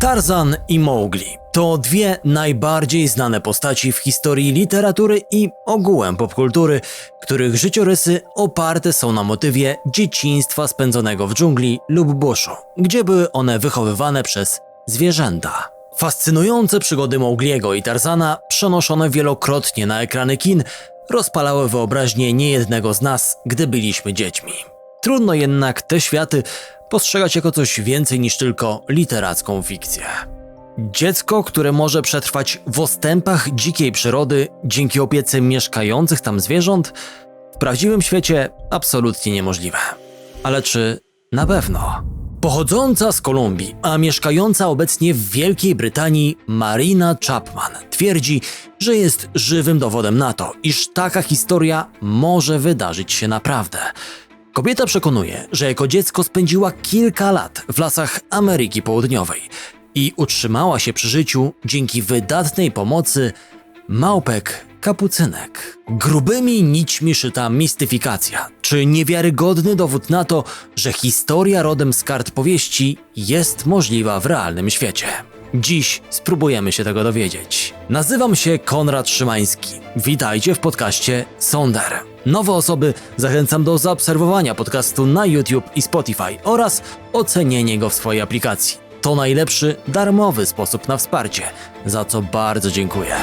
Tarzan i Mowgli to dwie najbardziej znane postaci w historii literatury i ogółem popkultury, których życiorysy oparte są na motywie dzieciństwa spędzonego w dżungli lub buszu, gdzie były one wychowywane przez zwierzęta. Fascynujące przygody Mowgliego i Tarzana, przenoszone wielokrotnie na ekrany kin, rozpalały wyobraźnię niejednego z nas, gdy byliśmy dziećmi. Trudno jednak te światy postrzegać jako coś więcej niż tylko literacką fikcję. Dziecko, które może przetrwać w ostępach dzikiej przyrody dzięki opiece mieszkających tam zwierząt, w prawdziwym świecie absolutnie niemożliwe. Ale czy na pewno? Pochodząca z Kolumbii, a mieszkająca obecnie w Wielkiej Brytanii Marina Chapman twierdzi, że jest żywym dowodem na to, iż taka historia może wydarzyć się naprawdę. Kobieta przekonuje, że jako dziecko spędziła kilka lat w lasach Ameryki Południowej i utrzymała się przy życiu dzięki wydatnej pomocy małpek kapucynek. Grubymi nićmi szyta mistyfikacja, czy niewiarygodny dowód na to, że historia rodem z kart powieści jest możliwa w realnym świecie. Dziś spróbujemy się tego dowiedzieć. Nazywam się Konrad Szymański. Witajcie w podcaście Sonder. Nowe osoby zachęcam do zaobserwowania podcastu na YouTube i Spotify oraz ocenienie go w swojej aplikacji. To najlepszy darmowy sposób na wsparcie, za co bardzo dziękuję.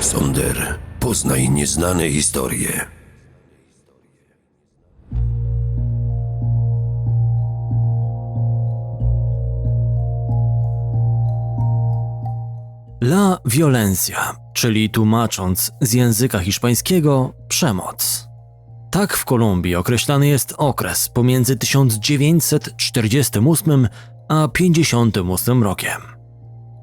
Sonder, poznaj nieznane historie. La violencia, czyli tłumacząc z języka hiszpańskiego przemoc. Tak w Kolumbii określany jest okres pomiędzy 1948 a 58 rokiem.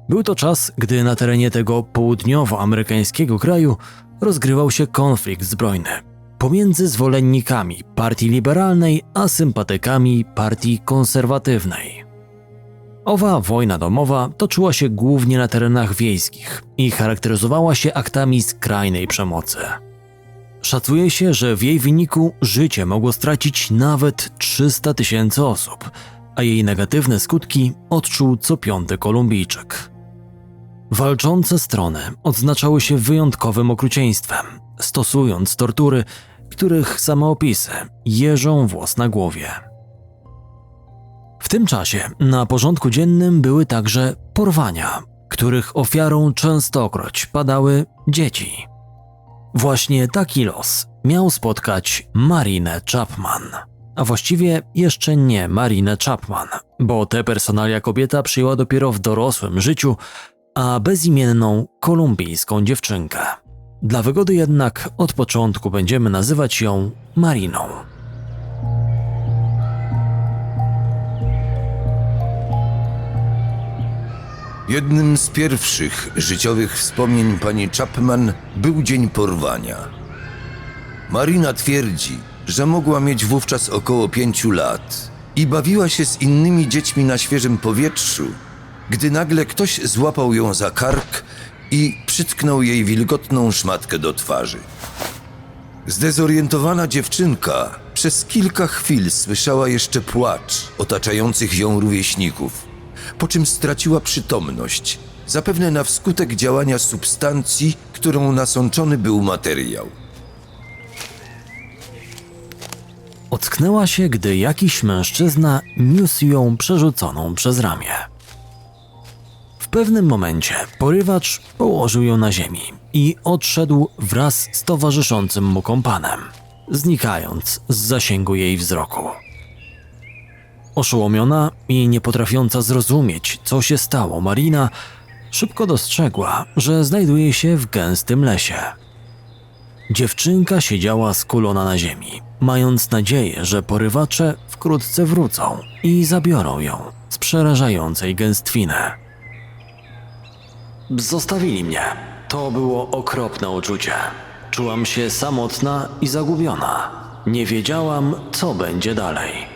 Był to czas, gdy na terenie tego południowoamerykańskiego kraju rozgrywał się konflikt zbrojny pomiędzy zwolennikami partii liberalnej a sympatykami partii konserwatywnej. Owa wojna domowa toczyła się głównie na terenach wiejskich i charakteryzowała się aktami skrajnej przemocy. Szacuje się, że w jej wyniku życie mogło stracić nawet 300 tysięcy osób, a jej negatywne skutki odczuł co piąty Kolumbijczyk. Walczące strony odznaczały się wyjątkowym okrucieństwem, stosując tortury, których same opisy jeżą włos na głowie. W tym czasie na porządku dziennym były także porwania, których ofiarą częstokroć padały dzieci. Właśnie taki los miał spotkać Marinę Chapman. A właściwie jeszcze nie Marinę Chapman, bo tę personalia kobieta przyjęła dopiero w dorosłym życiu, a bezimienną kolumbijską dziewczynkę. Dla wygody jednak od początku będziemy nazywać ją Mariną. Jednym z pierwszych życiowych wspomnień pani Chapman był dzień porwania. Marina twierdzi, że mogła mieć wówczas około pięciu lat i bawiła się z innymi dziećmi na świeżym powietrzu, gdy nagle ktoś złapał ją za kark i przytknął jej wilgotną szmatkę do twarzy. Zdezorientowana dziewczynka przez kilka chwil słyszała jeszcze płacz otaczających ją rówieśników, po czym straciła przytomność, zapewne na wskutek działania substancji, którą nasączony był materiał. Ocknęła się, gdy jakiś mężczyzna niósł ją przerzuconą przez ramię. W pewnym momencie porywacz położył ją na ziemi i odszedł wraz z towarzyszącym mu kompanem, znikając z zasięgu jej wzroku. Oszołomiona i nie potrafiąca zrozumieć, co się stało, Marina szybko dostrzegła, że znajduje się w gęstym lesie. Dziewczynka siedziała skulona na ziemi, mając nadzieję, że porywacze wkrótce wrócą i zabiorą ją z przerażającej gęstwiny. Zostawili mnie. To było okropne uczucie. Czułam się samotna i zagubiona. Nie wiedziałam, co będzie dalej.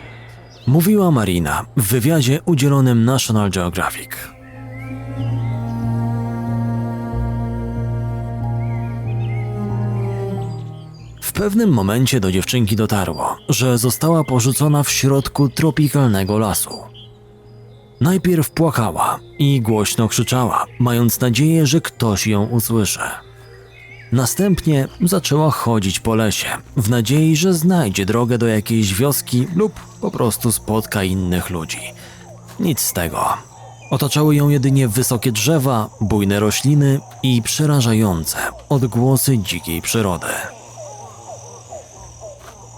Mówiła Marina w wywiadzie udzielonym National Geographic. W pewnym momencie do dziewczynki dotarło, że została porzucona w środku tropikalnego lasu. Najpierw płakała i głośno krzyczała, mając nadzieję, że ktoś ją usłyszy. Następnie zaczęła chodzić po lesie, w nadziei, że znajdzie drogę do jakiejś wioski lub po prostu spotka innych ludzi. Nic z tego. Otaczały ją jedynie wysokie drzewa, bujne rośliny i przerażające odgłosy dzikiej przyrody.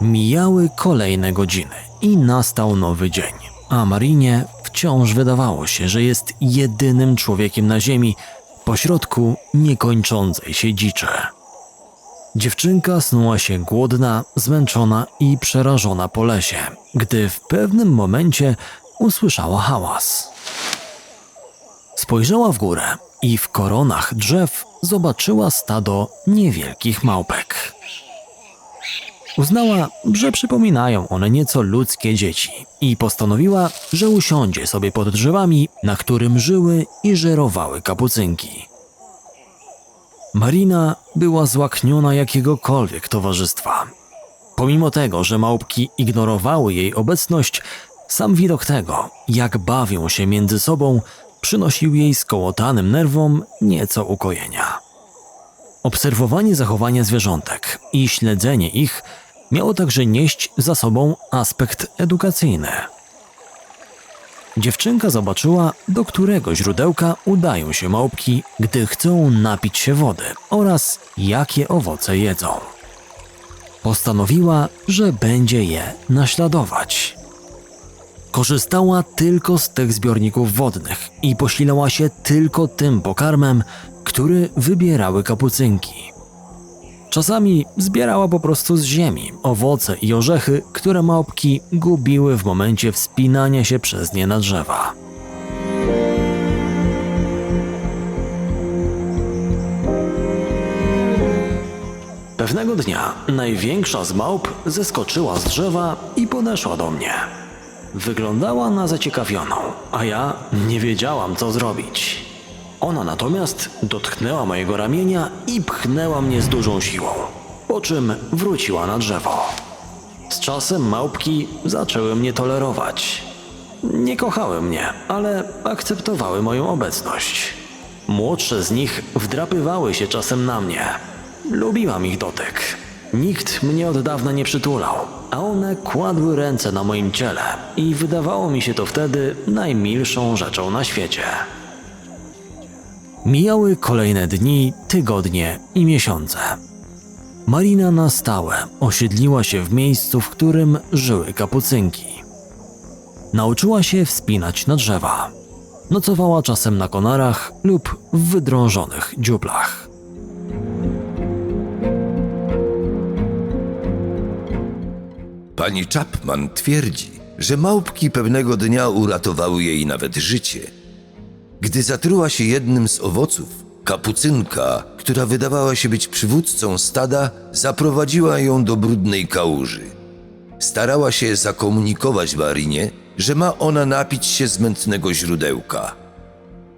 Mijały kolejne godziny i nastał nowy dzień, a Marinie wciąż wydawało się, że jest jedynym człowiekiem na ziemi pośrodku niekończącej się dziczy. Dziewczynka snuła się głodna, zmęczona i przerażona po lesie, gdy w pewnym momencie usłyszała hałas. Spojrzała w górę i w koronach drzew zobaczyła stado niewielkich małpek. Uznała, że przypominają one nieco ludzkie dzieci i postanowiła, że usiądzie sobie pod drzewami, na którym żyły i żerowały kapucynki. Marina była złakniona jakiegokolwiek towarzystwa. Pomimo tego, że małpki ignorowały jej obecność, sam widok tego, jak bawią się między sobą, przynosił jej skołotanym nerwom nieco ukojenia. Obserwowanie zachowania zwierzątek i śledzenie ich miało także nieść za sobą aspekt edukacyjny. Dziewczynka zobaczyła, do którego źródełka udają się małpki, gdy chcą napić się wody oraz jakie owoce jedzą. Postanowiła, że będzie je naśladować. Korzystała tylko z tych zbiorników wodnych i posilała się tylko tym pokarmem, który wybierały kapucynki. Czasami zbierała po prostu z ziemi owoce i orzechy, które małpki gubiły w momencie wspinania się przez nie na drzewa. Pewnego dnia największa z małp zeskoczyła z drzewa i podeszła do mnie. Wyglądała na zaciekawioną, a ja nie wiedziałam, co zrobić. Ona natomiast dotknęła mojego ramienia i pchnęła mnie z dużą siłą, po czym wróciła na drzewo. Z czasem małpki zaczęły mnie tolerować. Nie kochały mnie, ale akceptowały moją obecność. Młodsze z nich wdrapywały się czasem na mnie. Lubiłam ich dotyk. Nikt mnie od dawna nie przytulał, a one kładły ręce na moim ciele i wydawało mi się to wtedy najmilszą rzeczą na świecie. Mijały kolejne dni, tygodnie i miesiące. Marina na stałe osiedliła się w miejscu, w którym żyły kapucynki. Nauczyła się wspinać na drzewa. Nocowała czasem na konarach lub w wydrążonych dziuplach. Pani Chapman twierdzi, że małpki pewnego dnia uratowały jej nawet życie. Gdy zatruła się jednym z owoców, kapucynka, która wydawała się być przywódcą stada, zaprowadziła ją do brudnej kałuży. Starała się zakomunikować Marinie, że ma ona napić się z mętnego źródełka.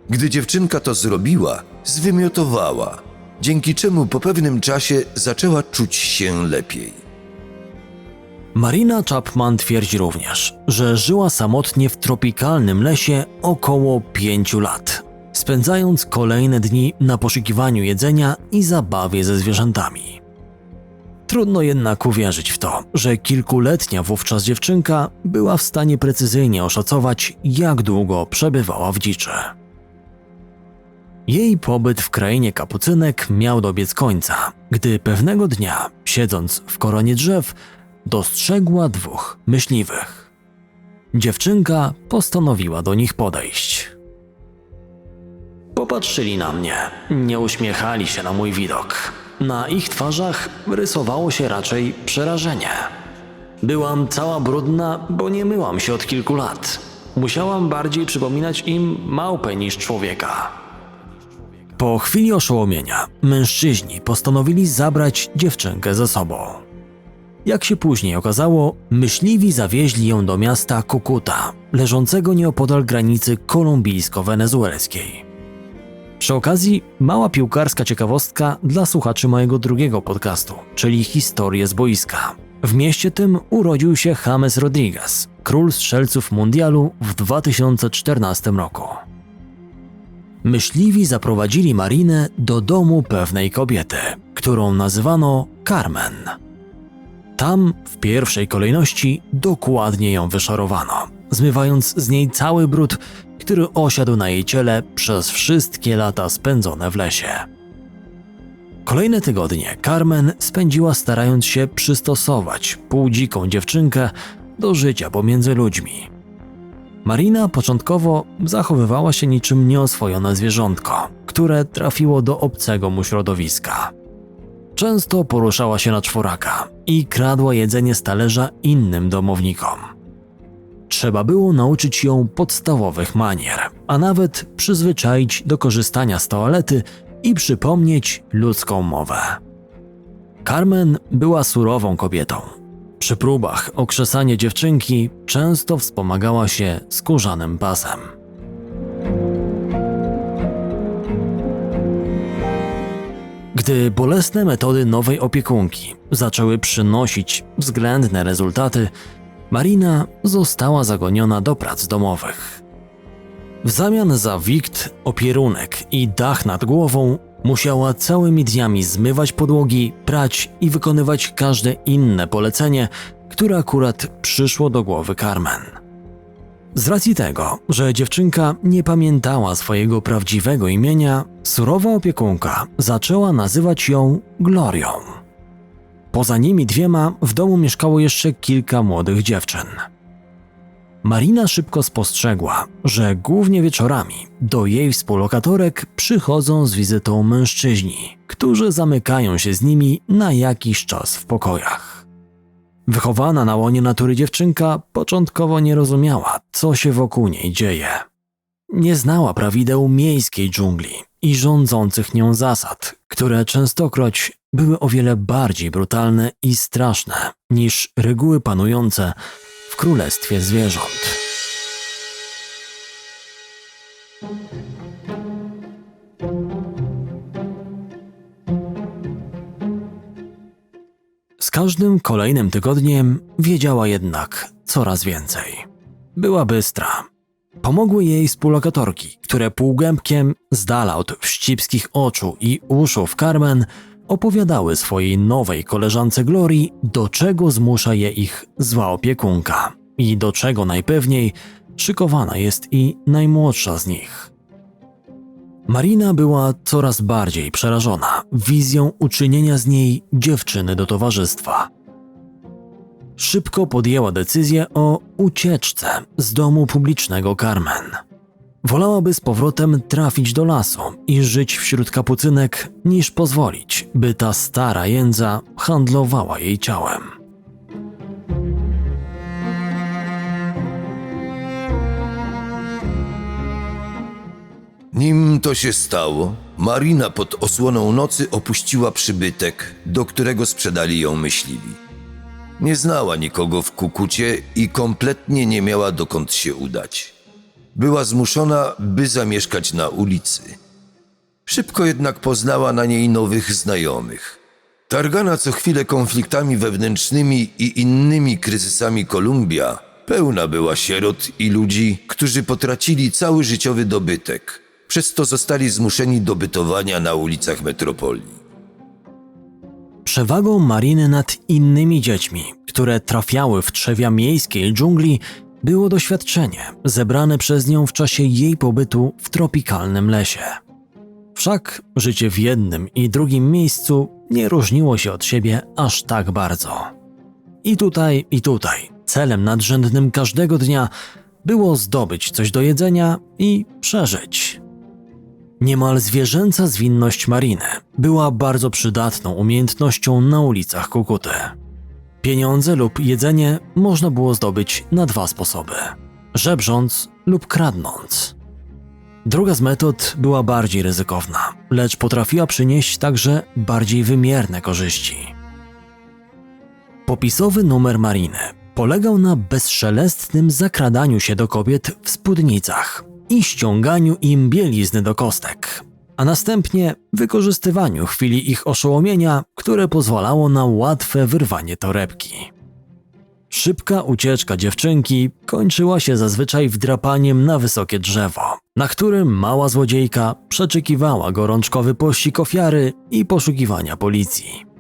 Gdy dziewczynka to zrobiła, zwymiotowała, dzięki czemu po pewnym czasie zaczęła czuć się lepiej. Marina Chapman twierdzi również, że żyła samotnie w tropikalnym lesie około pięciu lat, spędzając kolejne dni na poszukiwaniu jedzenia i zabawie ze zwierzętami. Trudno jednak uwierzyć w to, że kilkuletnia wówczas dziewczynka była w stanie precyzyjnie oszacować, jak długo przebywała w dziczy. Jej pobyt w krainie kapucynek miał dobiec końca, gdy pewnego dnia, siedząc w koronie drzew, dostrzegła dwóch myśliwych. Dziewczynka postanowiła do nich podejść. Popatrzyli na mnie, nie uśmiechali się na mój widok. Na ich twarzach rysowało się raczej przerażenie. Byłam cała brudna, bo nie myłam się od kilku lat. Musiałam bardziej przypominać im małpę niż człowieka. Po chwili oszołomienia, mężczyźni postanowili zabrać dziewczynkę ze sobą. Jak się później okazało, myśliwi zawieźli ją do miasta Kukuta, leżącego nieopodal granicy kolumbijsko-wenezuelskiej. Przy okazji, mała piłkarska ciekawostka dla słuchaczy mojego drugiego podcastu, czyli Historię z boiska. W mieście tym urodził się James Rodriguez, król strzelców mundialu w 2014 roku. Myśliwi zaprowadzili Marinę do domu pewnej kobiety, którą nazywano Carmen. Tam w pierwszej kolejności dokładnie ją wyszarowano, zmywając z niej cały brud, który osiadł na jej ciele przez wszystkie lata spędzone w lesie. Kolejne tygodnie Carmen spędziła starając się przystosować półdziką dziewczynkę do życia pomiędzy ludźmi. Marina początkowo zachowywała się niczym nieoswojone zwierzątko, które trafiło do obcego mu środowiska. Często poruszała się na czworaka i kradła jedzenie z talerza innym domownikom. Trzeba było nauczyć ją podstawowych manier, a nawet przyzwyczaić do korzystania z toalety i przypomnieć ludzką mowę. Carmen była surową kobietą. Przy próbach o krzesanie dziewczynki często wspomagała się skórzanym pasem. Gdy bolesne metody nowej opiekunki zaczęły przynosić względne rezultaty, Marina została zagoniona do prac domowych. W zamian za wikt, opierunek i dach nad głową musiała całymi dniami zmywać podłogi, prać i wykonywać każde inne polecenie, które akurat przyszło do głowy Carmen. Z racji tego, że dziewczynka nie pamiętała swojego prawdziwego imienia, surowa opiekunka zaczęła nazywać ją Glorią. Poza nimi dwiema w domu mieszkało jeszcze kilka młodych dziewczyn. Marina szybko spostrzegła, że głównie wieczorami do jej współlokatorek przychodzą z wizytą mężczyźni, którzy zamykają się z nimi na jakiś czas w pokojach. Wychowana na łonie natury dziewczynka początkowo nie rozumiała, co się wokół niej dzieje. Nie znała prawideł miejskiej dżungli i rządzących nią zasad, które częstokroć były o wiele bardziej brutalne i straszne niż reguły panujące w królestwie zwierząt. Z każdym kolejnym tygodniem wiedziała jednak coraz więcej. Była bystra. Pomogły jej współlokatorki, które półgębkiem z dala od wścibskich oczu i uszu w Carmen opowiadały swojej nowej koleżance Glorii, do czego zmusza je ich zła opiekunka i do czego najpewniej szykowana jest i najmłodsza z nich. Marina była coraz bardziej przerażona wizją uczynienia z niej dziewczyny do towarzystwa. Szybko podjęła decyzję o ucieczce z domu publicznego Carmen. Wolałaby z powrotem trafić do lasu i żyć wśród kapucynek, niż pozwolić, by ta stara jędza handlowała jej ciałem. Nim to się stało, Marina pod osłoną nocy opuściła przybytek, do którego sprzedali ją myśliwi. Nie znała nikogo w Kukucie i kompletnie nie miała dokąd się udać. Była zmuszona, by zamieszkać na ulicy. Szybko jednak poznała na niej nowych znajomych. Targana co chwilę konfliktami wewnętrznymi i innymi kryzysami Kolumbia, pełna była sierot i ludzi, którzy potracili cały życiowy dobytek, przez zostali zmuszeni do bytowania na ulicach metropolii. Przewagą Mariny nad innymi dziećmi, które trafiały w trzewia miejskiej dżungli, było doświadczenie zebrane przez nią w czasie jej pobytu w tropikalnym lesie. Wszak życie w jednym i drugim miejscu nie różniło się od siebie aż tak bardzo. I tutaj, i tutaj celem nadrzędnym każdego dnia było zdobyć coś do jedzenia i przeżyć. Niemal zwierzęca zwinność Mariny była bardzo przydatną umiejętnością na ulicach Kukuty. Pieniądze lub jedzenie można było zdobyć na dwa sposoby: żebrząc lub kradnąc. Druga z metod była bardziej ryzykowna, lecz potrafiła przynieść także bardziej wymierne korzyści. Popisowy numer Mariny polegał na bezszelestnym zakradaniu się do kobiet w spódnicach i ściąganiu im bielizny do kostek, a następnie wykorzystywaniu chwili ich oszołomienia, które pozwalało na łatwe wyrwanie torebki. Szybka ucieczka dziewczynki kończyła się zazwyczaj wdrapaniem na wysokie drzewo, na którym mała złodziejka przeczekiwała gorączkowy pościg ofiary i poszukiwania policji.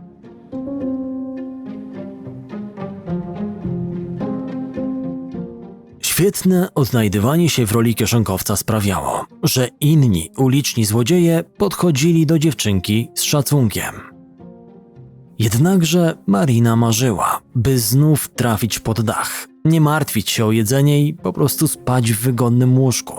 Świetne odnajdywanie się w roli kieszonkowca sprawiało, że inni uliczni złodzieje podchodzili do dziewczynki z szacunkiem. Jednakże Marina marzyła, by znów trafić pod dach, nie martwić się o jedzenie i po prostu spać w wygodnym łóżku.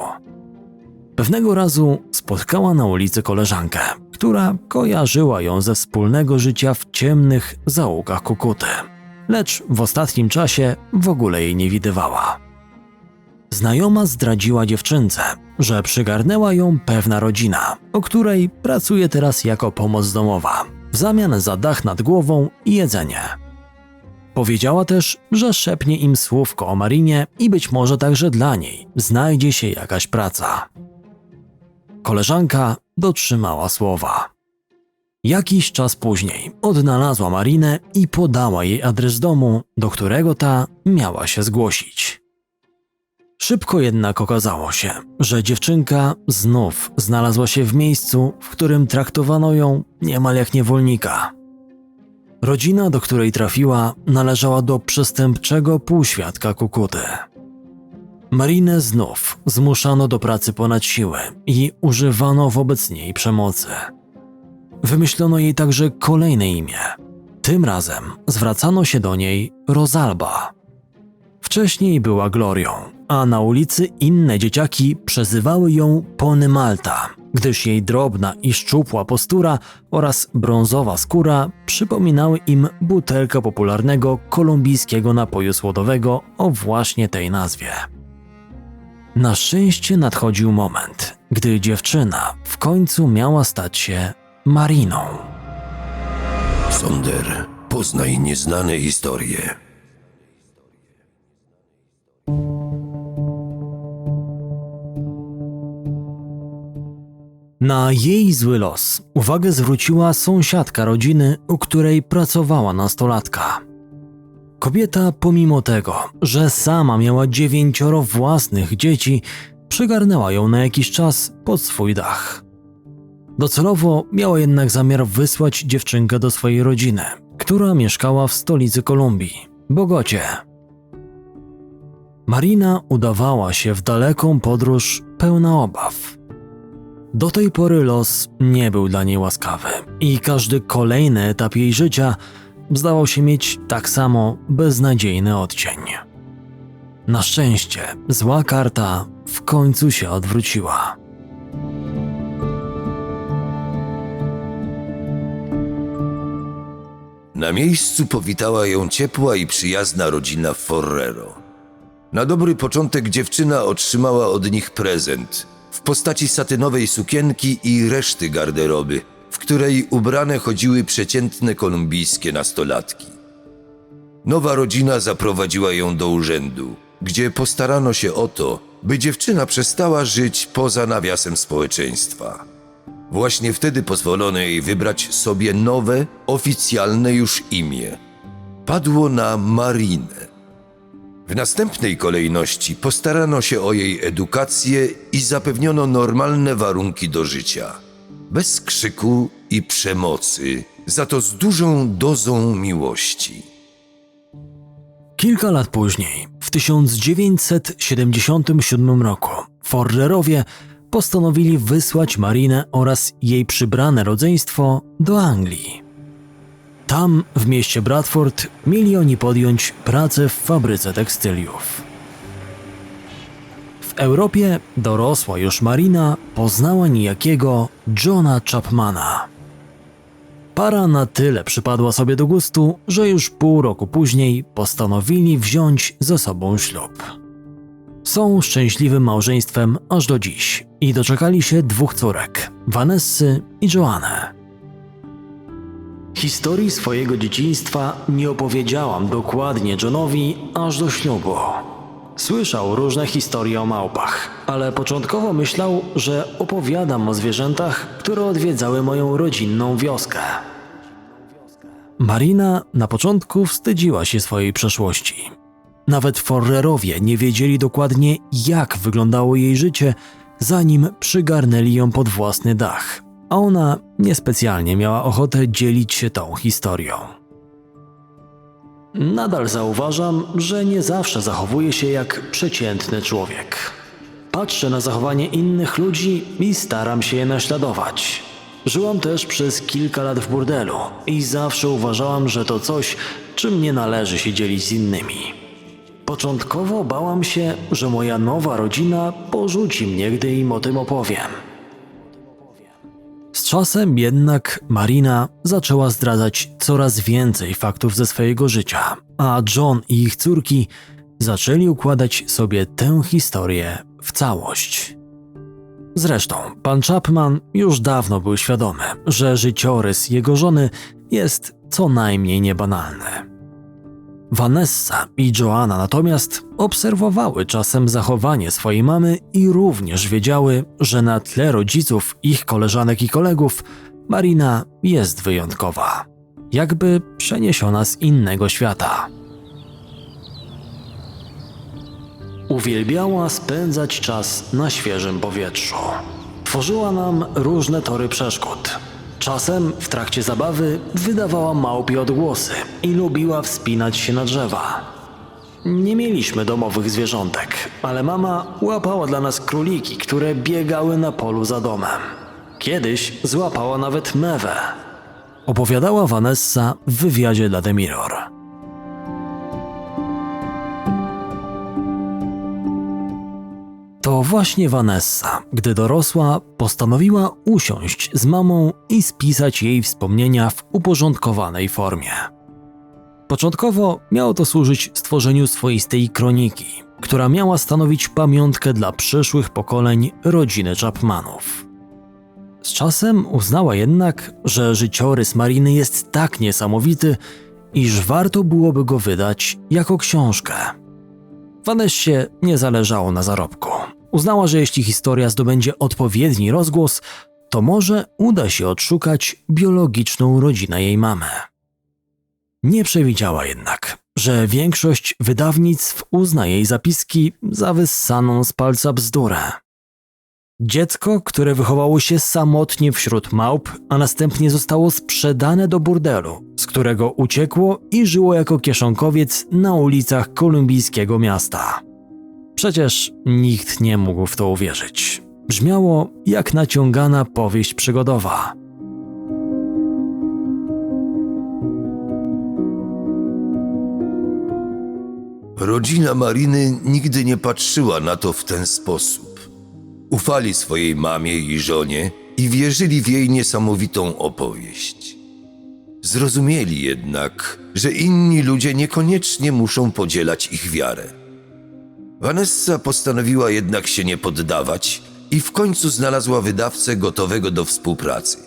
Pewnego razu spotkała na ulicy koleżankę, która kojarzyła ją ze wspólnego życia w ciemnych zaułkach Kukuty, lecz w ostatnim czasie w ogóle jej nie widywała. Znajoma zdradziła dziewczynce, że przygarnęła ją pewna rodzina, o której pracuje teraz jako pomoc domowa, w zamian za dach nad głową i jedzenie. Powiedziała też, że szepnie im słówko o Marinie i być może także dla niej znajdzie się jakaś praca. Koleżanka dotrzymała słowa. Jakiś czas później odnalazła Marinę i podała jej adres domu, do którego ta miała się zgłosić. Szybko jednak okazało się, że dziewczynka znów znalazła się w miejscu, w którym traktowano ją niemal jak niewolnika. Rodzina, do której trafiła, należała do przestępczego półświadka Kukuty. Marinę znów zmuszano do pracy ponad siłę i używano wobec niej przemocy. Wymyślono jej także kolejne imię. Tym razem zwracano się do niej Rosalba. Wcześniej była Glorią, a na ulicy inne dzieciaki przezywały ją Pony Malta, gdyż jej drobna i szczupła postura oraz brązowa skóra przypominały im butelkę popularnego kolumbijskiego napoju słodowego o właśnie tej nazwie. Na szczęście nadchodził moment, gdy dziewczyna w końcu miała stać się Mariną. Sonder, poznaj nieznane historie. Na jej zły los uwagę zwróciła sąsiadka rodziny, u której pracowała nastolatka. Kobieta, pomimo tego, że sama miała dziewięcioro własnych dzieci, przygarnęła ją na jakiś czas pod swój dach. Docelowo miała jednak zamiar wysłać dziewczynkę do swojej rodziny, która mieszkała w stolicy Kolumbii, Bogocie. Marina udawała się w daleką podróż pełna obaw. Do tej pory los nie był dla niej łaskawy i każdy kolejny etap jej życia zdawał się mieć tak samo beznadziejny odcień. Na szczęście zła karta w końcu się odwróciła. Na miejscu powitała ją ciepła i przyjazna rodzina Forrero. Na dobry początek dziewczyna otrzymała od nich prezent w postaci satynowej sukienki i reszty garderoby, w której ubrane chodziły przeciętne kolumbijskie nastolatki. Nowa rodzina zaprowadziła ją do urzędu, gdzie postarano się o to, by dziewczyna przestała żyć poza nawiasem społeczeństwa. Właśnie wtedy pozwolono jej wybrać sobie nowe, oficjalne już imię. Padło na Marinę. W następnej kolejności postarano się o jej edukację i zapewniono normalne warunki do życia. Bez krzyku i przemocy, za to z dużą dozą miłości. Kilka lat później, w 1977 roku, Forrerowie postanowili wysłać Marinę oraz jej przybrane rodzeństwo do Anglii. Tam, w mieście Bradford, mieli oni podjąć pracę w fabryce tekstyliów. W Europie dorosła już Marina poznała niejakiego Johna Chapmana. Para na tyle przypadła sobie do gustu, że już pół roku później postanowili wziąć ze sobą ślub. Są szczęśliwym małżeństwem aż do dziś i doczekali się dwóch córek, Vanessy i Joanny. Historii swojego dzieciństwa nie opowiedziałam dokładnie Johnowi aż do ślubu. Słyszał różne historie o małpach, ale początkowo myślał, że opowiadam o zwierzętach, które odwiedzały moją rodzinną wioskę. Marina na początku wstydziła się swojej przeszłości. Nawet Forrerowie nie wiedzieli dokładnie, jak wyglądało jej życie, zanim przygarnęli ją pod własny dach, a ona niespecjalnie miała ochotę dzielić się tą historią. Nadal zauważam, że nie zawsze zachowuję się jak przeciętny człowiek. Patrzę na zachowanie innych ludzi i staram się je naśladować. Żyłam też przez kilka lat w burdelu i zawsze uważałam, że to coś, czym nie należy się dzielić z innymi. Początkowo bałam się, że moja nowa rodzina porzuci mnie, gdy im o tym opowiem. Z czasem jednak Marina zaczęła zdradzać coraz więcej faktów ze swojego życia, a John i ich córki zaczęli układać sobie tę historię w całość. Zresztą, pan Chapman już dawno był świadomy, że życiorys jego żony jest co najmniej niebanalny. Vanessa i Joanna natomiast obserwowały czasem zachowanie swojej mamy i również wiedziały, że na tle rodziców, ich koleżanek i kolegów, Marina jest wyjątkowa, jakby przeniesiona z innego świata. Uwielbiała spędzać czas na świeżym powietrzu. Tworzyła nam różne tory przeszkód. Czasem w trakcie zabawy wydawała małpie odgłosy i lubiła wspinać się na drzewa. Nie mieliśmy domowych zwierzątek, ale mama łapała dla nas króliki, które biegały na polu za domem. Kiedyś złapała nawet mewę. Opowiadała Vanessa w wywiadzie dla The Mirror. To właśnie Vanessa, gdy dorosła, postanowiła usiąść z mamą i spisać jej wspomnienia w uporządkowanej formie. Początkowo miało to służyć stworzeniu swoistej kroniki, która miała stanowić pamiątkę dla przyszłych pokoleń rodziny Chapmanów. Z czasem uznała jednak, że życiorys Mariny jest tak niesamowity, iż warto byłoby go wydać jako książkę. Vanessie nie zależało na zarobku. Uznała, że jeśli historia zdobędzie odpowiedni rozgłos, to może uda się odszukać biologiczną rodzinę jej mamy. Nie przewidziała jednak, że większość wydawnictw uzna jej zapiski za wyssaną z palca bzdurę. Dziecko, które wychowało się samotnie wśród małp, a następnie zostało sprzedane do burdelu, z którego uciekło i żyło jako kieszonkowiec na ulicach kolumbijskiego miasta. Przecież nikt nie mógł w to uwierzyć. Brzmiało jak naciągana powieść przygodowa. Rodzina Mariny nigdy nie patrzyła na to w ten sposób. Ufali swojej mamie i żonie i wierzyli w jej niesamowitą opowieść. Zrozumieli jednak, że inni ludzie niekoniecznie muszą podzielać ich wiarę. Vanessa postanowiła jednak się nie poddawać i w końcu znalazła wydawcę gotowego do współpracy.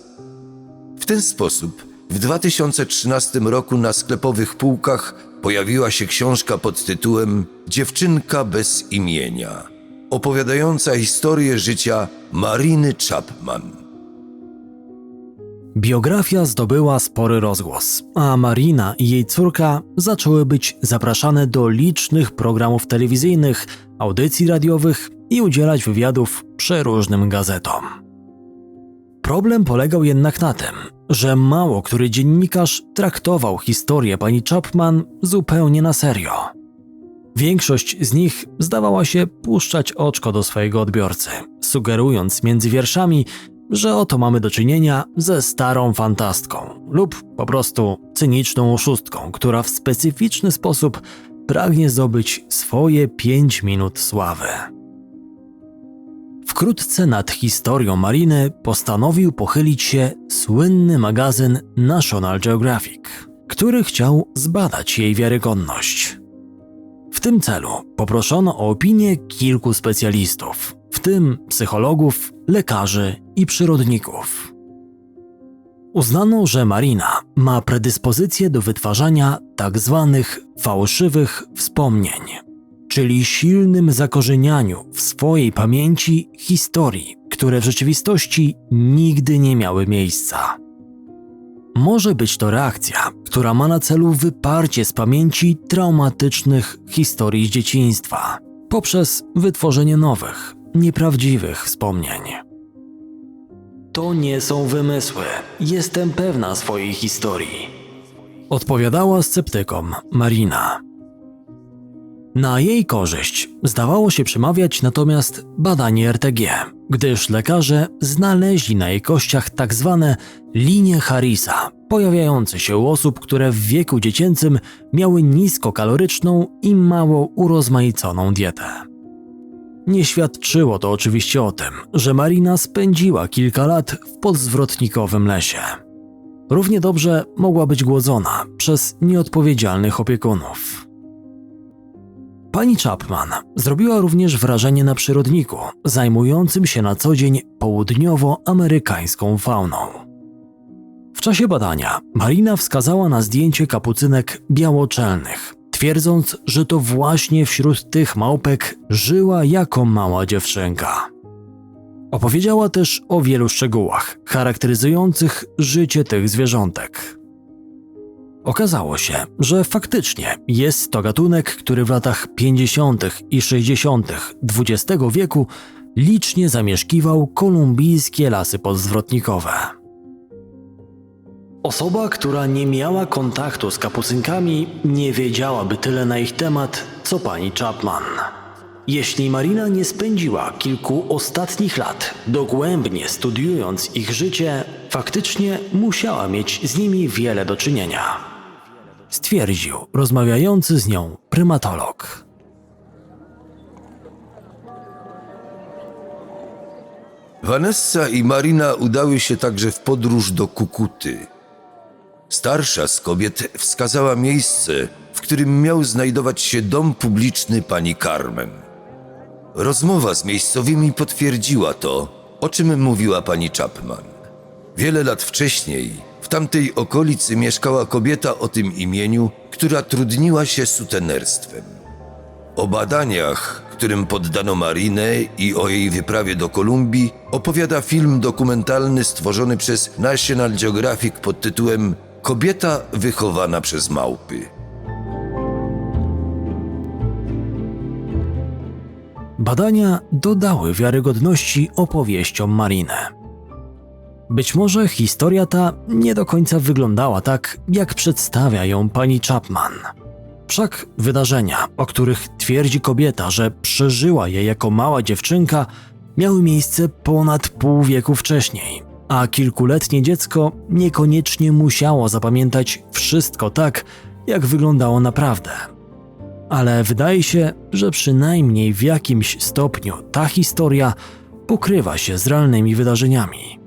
W ten sposób w 2013 roku na sklepowych półkach pojawiła się książka pod tytułem Dziewczynka bez imienia, opowiadająca historię życia Mariny Chapman. Biografia zdobyła spory rozgłos, a Marina i jej córka zaczęły być zapraszane do licznych programów telewizyjnych, audycji radiowych i udzielać wywiadów przeróżnym gazetom. Problem polegał jednak na tym, że mało który dziennikarz traktował historię pani Chapman zupełnie na serio. Większość z nich zdawała się puszczać oczko do swojego odbiorcy, sugerując między wierszami, że oto mamy do czynienia ze starą fantastką lub po prostu cyniczną oszustką, która w specyficzny sposób pragnie zdobyć swoje 5 minut sławy. Wkrótce nad historią Mariny postanowił pochylić się słynny magazyn National Geographic, który chciał zbadać jej wiarygodność. W tym celu poproszono o opinię kilku specjalistów, tym psychologów, lekarzy i przyrodników. Uznano, że Marina ma predyspozycję do wytwarzania tak zwanych fałszywych wspomnień, czyli silnym zakorzenianiu w swojej pamięci historii, które w rzeczywistości nigdy nie miały miejsca. może być to reakcja, która ma na celu wyparcie z pamięci traumatycznych historii z dzieciństwa poprzez wytworzenie nowych, nieprawdziwych wspomnień. To nie są wymysły. Jestem pewna swojej historii. Odpowiadała sceptykom Marina. Na jej korzyść zdawało się przemawiać natomiast badanie RTG, gdyż lekarze znaleźli na jej kościach tak zwane linie Harrisa, pojawiające się u osób, które w wieku dziecięcym miały niskokaloryczną i mało urozmaiconą dietę. Nie świadczyło to oczywiście o tym, że Marina spędziła kilka lat w podzwrotnikowym lesie. Równie dobrze mogła być głodzona przez nieodpowiedzialnych opiekunów. Pani Chapman zrobiła również wrażenie na przyrodniku, zajmującym się na co dzień południowoamerykańską fauną. W czasie badania Marina wskazała na zdjęcie kapucynek białoczelnych, twierdząc, że to właśnie wśród tych małpek żyła jako mała dziewczynka. Opowiedziała też o wielu szczegółach charakteryzujących życie tych zwierzątek. Okazało się, że faktycznie jest to gatunek, który w latach 50. i 60. XX wieku licznie zamieszkiwał kolumbijskie lasy podzwrotnikowe. Osoba, która nie miała kontaktu z kapucynkami, nie wiedziałaby tyle na ich temat, co pani Chapman. Jeśli Marina nie spędziła kilku ostatnich lat dogłębnie studiując ich życie, faktycznie musiała mieć z nimi wiele do czynienia. Stwierdził rozmawiający z nią prymatolog. Vanessa i Marina udały się także w podróż do Kukuty. Starsza z kobiet wskazała miejsce, w którym miał znajdować się dom publiczny pani Carmen. Rozmowa z miejscowymi potwierdziła to, o czym mówiła pani Chapman. Wiele lat wcześniej w tamtej okolicy mieszkała kobieta o tym imieniu, która trudniła się sutenerstwem. O badaniach, którym poddano Marinę i o jej wyprawie do Kolumbii opowiada film dokumentalny stworzony przez National Geographic pod tytułem Kobieta wychowana przez małpy. Badania dodały wiarygodności opowieściom Mariny. Być może historia ta nie do końca wyglądała tak, jak przedstawia ją pani Chapman. Wszak wydarzenia, o których twierdzi kobieta, że przeżyła je jako mała dziewczynka, miały miejsce ponad pół wieku wcześniej, a kilkuletnie dziecko niekoniecznie musiało zapamiętać wszystko tak, jak wyglądało naprawdę. Ale wydaje się, że przynajmniej w jakimś stopniu ta historia pokrywa się z realnymi wydarzeniami.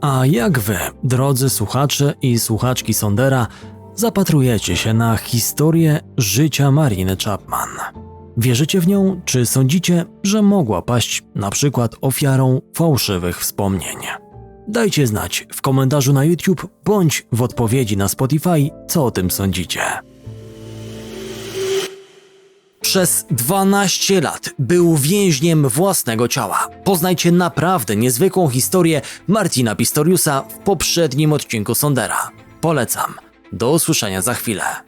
A jak wy, drodzy słuchacze i słuchaczki Sondera, zapatrujecie się na historię życia Mariny Chapman? Wierzycie w nią, czy sądzicie, że mogła paść na przykład ofiarą fałszywych wspomnień? Dajcie znać w komentarzu na YouTube bądź w odpowiedzi na Spotify, co o tym sądzicie. Przez 12 lat był więźniem własnego ciała. Poznajcie naprawdę niezwykłą historię Martina Pistoriusa w poprzednim odcinku Sondera. Polecam. Do usłyszenia za chwilę.